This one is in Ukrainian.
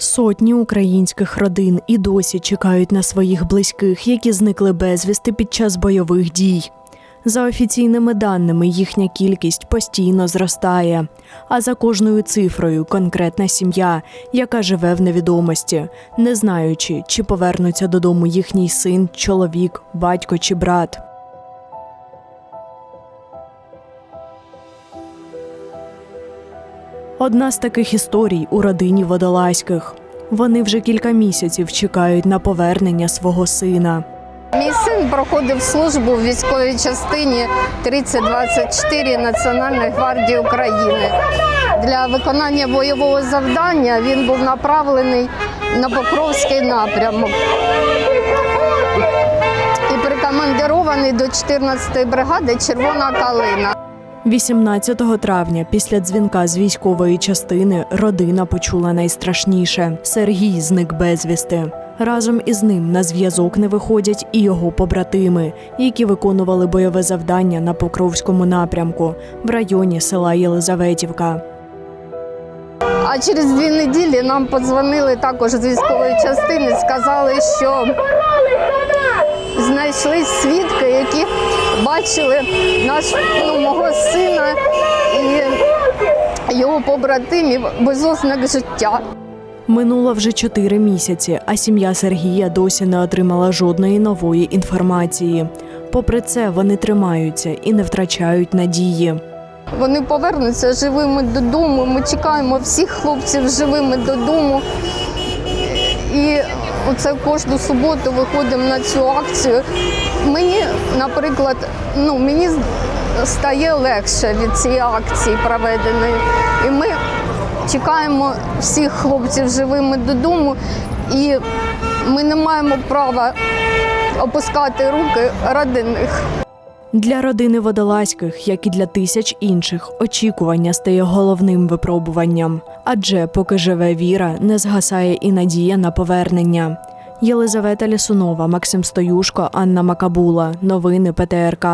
Сотні українських родин і досі чекають на своїх близьких, які зникли безвісти під час бойових дій. За офіційними даними, їхня кількість постійно зростає. А за кожною цифрою конкретна сім'я, яка живе в невідомості, не знаючи, чи повернуться додому їхній син, чоловік, батько чи брат. Одна з таких історій у родині водолазьких. Вони вже кілька місяців чекають на повернення свого сина. Мій син проходив службу в військовій частині 3024 Національної гвардії України. Для виконання бойового завдання він був направлений на Покровський напрямок і прикомандирований до 14-ї бригади Червона калина. 18 травня, після дзвінка з військової частини, родина почула найстрашніше: Сергій зник безвісти. Разом із ним на зв'язок не виходять і його побратими, які виконували бойове завдання на Покровському напрямку в районі села Єлизаветівка. А через дві неділі нам подзвонили також з військової частини, сказали, що знайшли свідки, які бачили наш, ну, мого сина і його побратимів без ознак життя. Минуло вже чотири місяці, а сім'я Сергія досі не отримала жодної нової інформації. Попри це, вони тримаються і не втрачають надії. Вони повернуться живими додому. Ми чекаємо всіх хлопців живими додому. І оце кожну суботу виходимо на цю акцію. Мені, наприклад, ну мені стає легше від цієї акції проведеної. І ми чекаємо всіх хлопців живими додому, і ми не маємо права опускати руки ради них. Для родини водолазьких, як і для тисяч інших, очікування стає головним випробуванням. Адже поки живе віра, не згасає і надія на повернення. Єлизавета Лісунова, Максим Стоюшко, Анна Макабула. Новини ПТРК.